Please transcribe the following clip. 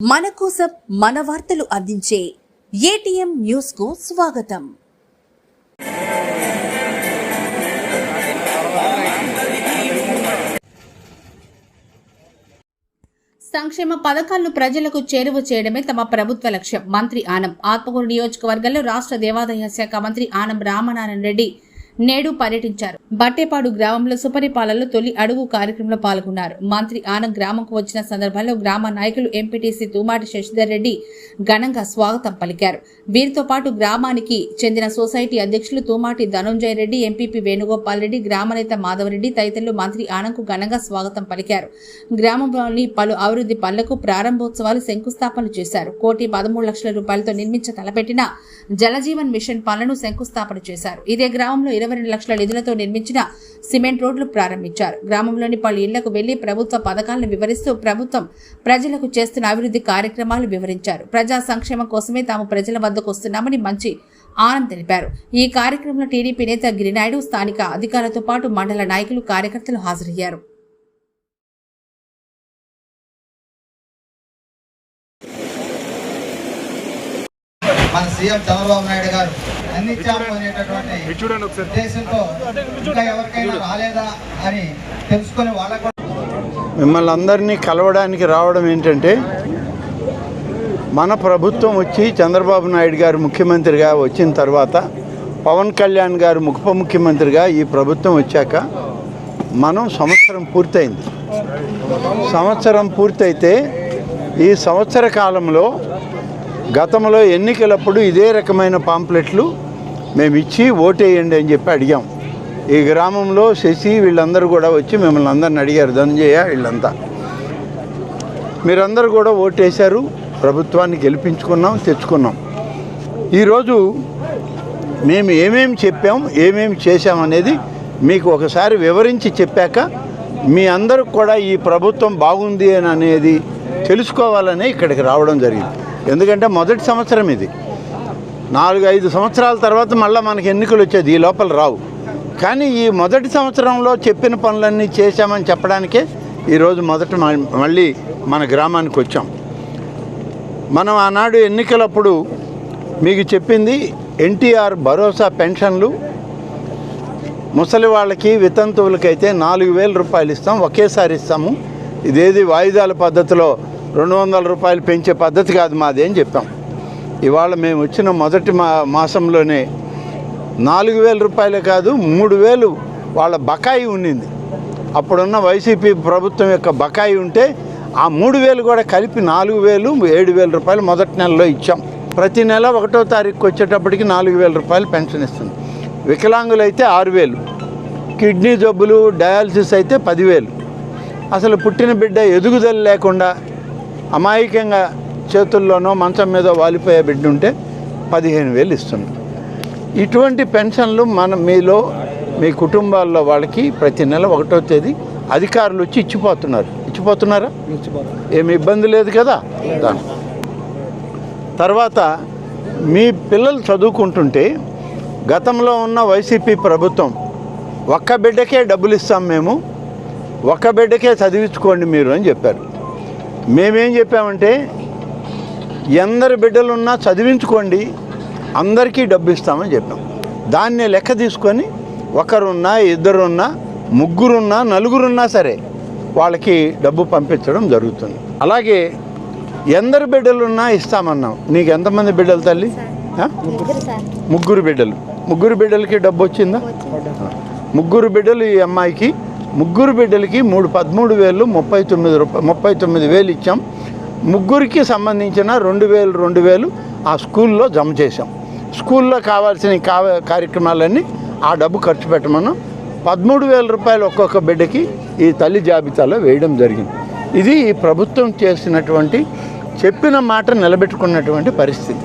మన కోసం మన వార్తలు అందించే ఏటీఎం న్యూస్కు స్వాగతం. సంక్షేమ పథకాలను ప్రజలకు చేరువ చేయడమే తమ ప్రభుత్వ లక్ష్యం. మంత్రి ఆనం ఆత్మకూరు నియోజకవర్గంలో రాష్ట్ర దేవాదాయ శాఖ మంత్రి ఆనం రామనారాయణ రెడ్డి నేడు పర్యటించారు. బట్టేపాడు గ్రామంలో సుపరిపాలనలో తొలి అడుగు కార్యక్రమంలో పాల్గొన్నారు. మంత్రి ఆనం గ్రామంకు వచ్చిన సందర్భంలో గ్రామ నాయకులు ఎంపీటీసీ తుమాటి శశిధర్ రెడ్డి ఘనంగా స్వాగతం పలికారు. వీరితో పాటు గ్రామానికి చెందిన సొసైటీ అధ్యక్షులు తుమాటి ధనుంజయ రెడ్డి ఎంపీపీ వేణుగోపాల్ రెడ్డి గ్రామ నేత మాధవరెడ్డి తదితరులు మంత్రి ఆనంకు ఘనంగా స్వాగతం పలికారు. గ్రామంలోని పలు అభివృద్ధి పనులకు ప్రారంభోత్సవాలు శంకుస్థాపనలు చేశారు. కోటి పదమూడు లక్షల రూపాయలతో నిర్మించ తలపెట్టిన జలజీవన్ మిషన్ పనులను శంకుస్థాపన చేశారు. ఇదే గ్రామంలో ఇరవై రెండు లక్షల నిధులతో నిర్మించిన సిమెంట్ రోడ్లు ప్రారంభించారు. గ్రామంలోని పలు ఇళ్ళకు వెళ్ళి ప్రభుత్వ పథకాలను వివరిస్తూ ప్రభుత్వం ప్రజలకు చేస్తున్న అభివృద్ధి కార్యక్రమాలు వివరించారు. ప్రజా సంక్షేమం కోసమే తాము ప్రజల వద్దకు వస్తున్నామని మంచి ఆనంద్ తెలిపారు. ఈ కార్యక్రమంలో టీడీపీ నేత గిరినాయుడు స్థానిక అధికారులతో పాటు మండల నాయకులు కార్యకర్తలు హాజరయ్యారు. మన సీఎం చంద్రబాబు నాయుడు గారు అందించాము అనేటటువంటి ఉద్దేశంతో ఇంకా ఎవరికైనా రాలేదా అని తెలుసుకొని వాళ్ళకు మిమ్మల్ని అందరినీ కలవడానికి రావడం ఏంటంటే మన ప్రభుత్వం వచ్చి చంద్రబాబు నాయుడు గారు ముఖ్యమంత్రిగా వచ్చిన తర్వాత పవన్ కళ్యాణ్ గారు ఉప ముఖ్యమంత్రిగా ఈ ప్రభుత్వం వచ్చాక మనం సంవత్సరం పూర్తయింది. సంవత్సరం పూర్తయితే ఈ సంవత్సర కాలంలో గతంలో ఎన్నికలప్పుడు ఇదే రకమైన పాంప్లెట్లు మేము ఇచ్చి ఓటేయండి అని చెప్పి అడిగాం. ఈ గ్రామంలో శశి వీళ్ళందరూ కూడా వచ్చి మిమ్మల్ని అందరిని అడిగారు ధనంజయ వీళ్ళంతా. మీరందరూ కూడా ఓటేశారు ప్రభుత్వాన్ని గెలిపించుకున్నాం తెచ్చుకున్నాం. ఈరోజు మేము ఏమేమి చెప్పాం ఏమేమి చేశాం అనేది మీకు ఒకసారి వివరించి చెప్పాక మీ అందరికి కూడా ఈ ప్రభుత్వం బాగుంది అని అనేది తెలుసుకోవాలని ఇక్కడికి రావడం జరిగింది. ఎందుకంటే మొదటి సంవత్సరం ఇది. నాలుగు ఐదు సంవత్సరాల తర్వాత మళ్ళీ మనకి ఎన్నికలు వచ్చేది. ఈ లోపల రావు. కానీ ఈ మొదటి సంవత్సరంలో చెప్పిన పనులన్నీ చేశామని చెప్పడానికే ఈరోజు మొదట మళ్ళీ మన గ్రామానికి వచ్చాం. మనం ఆనాడు ఎన్నికలప్పుడు మీకు చెప్పింది ఎన్టీఆర్ భరోసా పెన్షన్లు. ముసలి వాళ్ళకి వితంతువులకైతే నాలుగు వేల రూపాయలు ఇస్తాం. ఒకేసారి ఇస్తాము. ఇదేది వాయిదాల పద్ధతిలో రెండు వందల రూపాయలు పెంచే పద్ధతి కాదు మాది అని చెప్పాం. ఇవాళ మేము వచ్చిన మొదటి మా మాసంలోనే నాలుగు వేల రూపాయలే కాదు మూడు వేలు వాళ్ళ బకాయి ఉండింది. అప్పుడున్న వైసీపీ ప్రభుత్వం యొక్క బకాయి ఉంటే ఆ మూడు వేలు కూడా కలిపి నాలుగు వేలు ఏడు వేల రూపాయలు మొదటి నెలలో ఇచ్చాం. ప్రతి నెల ఒకటో తారీఖుకి వచ్చేటప్పటికి నాలుగు వేల రూపాయలు పెన్షన్ ఇస్తుంది వికలాంగులైతే ఆరు వేలు కిడ్నీ జబ్బులు డయాలసిస్ అయితే పదివేలు. అసలు పుట్టిన బిడ్డ ఎదుగుదల లేకుండా అమాయకంగా చేతుల్లోనో మంచం మీద వాలిపోయే బిడ్డ ఉంటే పదిహేను వేలు ఇస్తుంది. ఇటువంటి పెన్షన్లు మన మీలో మీ కుటుంబాల్లో వాళ్ళకి ప్రతి నెల ఒకటో తేదీ అధికారులు వచ్చి ఇచ్చిపోతున్నారు. ఇచ్చిపోతున్నారా? ఏమి ఇబ్బంది లేదు కదా? దాని తర్వాత మీ పిల్లలు చదువుకుంటుంటే గతంలో ఉన్న వైసీపీ ప్రభుత్వం ఒక్క బిడ్డకే డబ్బులు ఇస్తాం మేము ఒక్క బిడ్డకే చదివించుకోండి మీరు అని చెప్పారు. మేమేం చెప్పామంటే ఎందరు బిడ్డలున్నా చదివించుకోండి అందరికీ డబ్బు ఇస్తామని చెప్పాం. దాన్ని లెక్క తీసుకొని ఒకరున్నా ఇద్దరున్నా ముగ్గురున్నా నలుగురున్నా సరే వాళ్ళకి డబ్బు పంపించడం జరుగుతుంది. అలాగే ఎందరు బిడ్డలున్నా ఇస్తామన్నాం. నీకు ఎంతమంది బిడ్డలు తల్లి? ముగ్గురు బిడ్డలు. ముగ్గురు బిడ్డలకి డబ్బు వచ్చిందా. ముగ్గురు బిడ్డలు ఈ అమ్మాయికి ముగ్గురు బిడ్డలకి మూడు పదమూడు వేలు ముప్పై తొమ్మిది రూపాయలు ముప్పై తొమ్మిది వేలు ఇచ్చాం. ముగ్గురికి సంబంధించిన రెండు వేలు రెండు వేలు ఆ స్కూల్లో జమ చేసాం స్కూల్లో కావాల్సిన కార్యక్రమాలన్నీ ఆ డబ్బు ఖర్చు పెట్టమన్నాం. పదమూడు వేల రూపాయలు ఒక్కొక్క బిడ్డకి ఈ తల్లి జాబితాలో వేయడం జరిగింది. ఇది ఈ ప్రభుత్వం చేసినటువంటి చెప్పిన మాట నిలబెట్టుకున్నటువంటి పరిస్థితి.